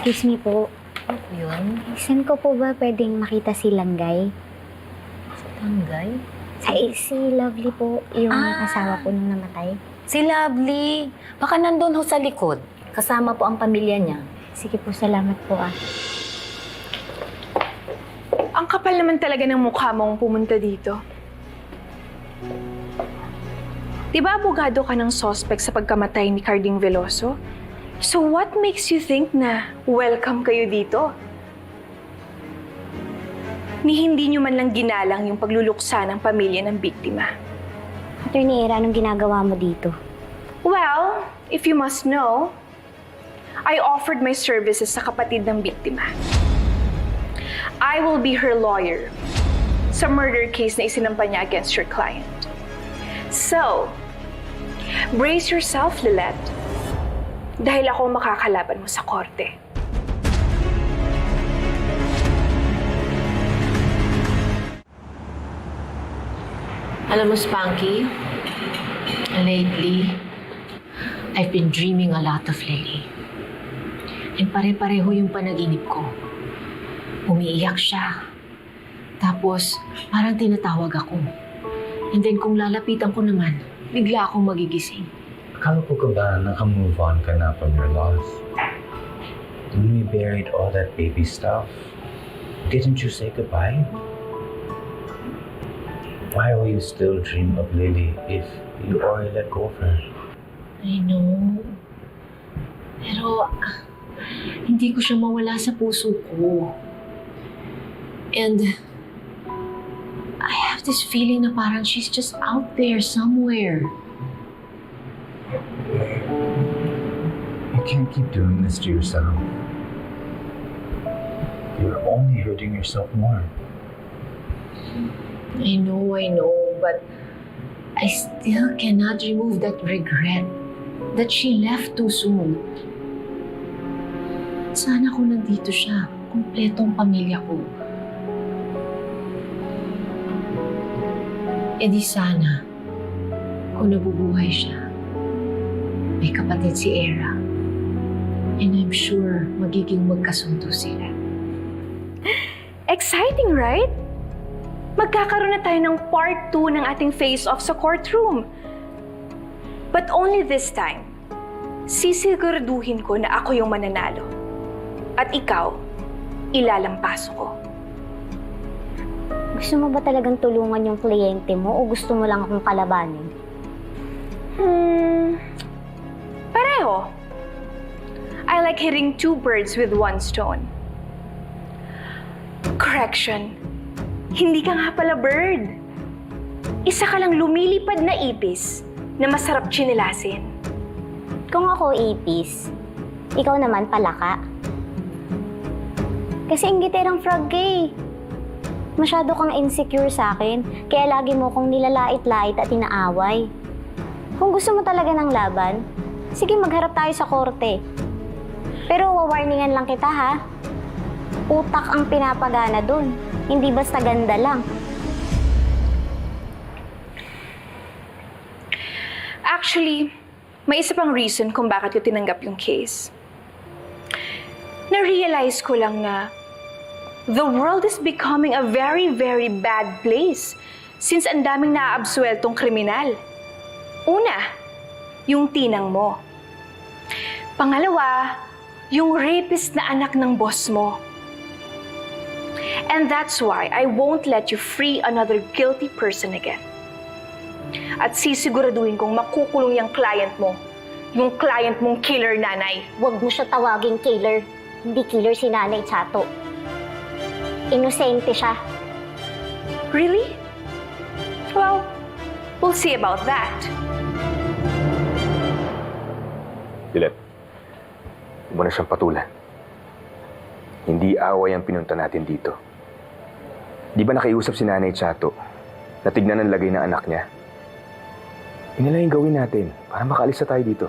Excuse me po. Yun, Saan ko po ba pwedeng makita si Langgay? tanggay. Sa si Lovely po, yung Ah. asawa po nung namatay. Si Lovely. Baka nandun ho sa likod. Kasama po ang pamilya niya. Sige po, salamat po ah. Ang kapal naman talaga ng mukha mong pumunta dito. Di ba abogado ka ng suspect sa pagkamatay ni Carding Veloso? So what makes you think na welcome kayo dito? Ni hindi nyo man lang ginalang yung pagluluksa ng pamilya ng biktima. Attorney Era, anong ginagawa mo dito? Well, if you must know, I offered my services sa kapatid ng biktima. I will be her lawyer sa murder case na isinampa niya against your client. So, brace yourself, Lilette. Dahil ako makakalaban mo sa korte. Alam mo, Spanky, lately, I've been dreaming a lot of Lily. And pare-pareho yung panaginip ko. Umiiyak siya. Tapos, parang tinatawag ako. And then kung lalapitan ko naman, bigla akong magigising. Akala ko ka ba naka-move on ka na from your loss? When we buried all that baby stuff, didn't you say goodbye? Why will you still dream of Lily if you already let go of her? I know. Pero, hindi ko siya mawala sa puso ko. And, I have this feeling na parang she's just out there somewhere. Can't keep doing this to yourself. You're only hurting yourself more. I know, I know, but I still cannot remove that regret that she left too soon. Sana kung nandito siya, kumpletong pamilya ko. E di sana, kung nabubuhay siya, may kapatid si Era. And I'm sure magiging magkasundo sila. Exciting, right? Magkakaroon na tayo ng part 2 ng ating face-off sa courtroom. But only this time, sisiguraduhin ko na ako yung mananalo. At ikaw, ilalampaso ko. Gusto mo ba talagang tulungan yung kliyente mo o gusto mo lang akong kalabanin? Hmm, like hitting two birds with one stone. Correction. Hindi ka nga pala bird. Isa ka lang lumilipad na ipis na masarap chinilasin. Kung ako ipis, ikaw naman palaka. Kasi ingiterang frog ka eh. Masyado kang insecure sa akin, kaya lagi mo kong nilalait-lait at inaaway. Kung gusto mo talaga ng laban, sige magharap tayo sa korte. Pero wawarningan lang kita ha. Utak ang pinapagana dun, hindi basta ganda lang. Actually, may isa pang reason kung bakit ko tinanggap yung case. Na-realize ko lang na the world is becoming a very, very bad place since ang daming naaabsueltong kriminal. Una, yung tinang mo. Pangalawa, yung rapist na anak ng boss mo. And that's why I won't let you free another guilty person again. At sisiguraduhin kong makukulong yung client mo. Yung client mong killer nanay. Huwag mo siya tawaging killer. Hindi killer si Nanay Chato. Inosente siya. Really? Well, we'll see about that. Dilep, huwag mo na siyang patulan. Hindi away ang pinunta natin dito. Di ba nakiusap si Nanay Chato na tignan ang lagay ng anak niya? Yun na yung gawin natin para makaalis na tayo dito.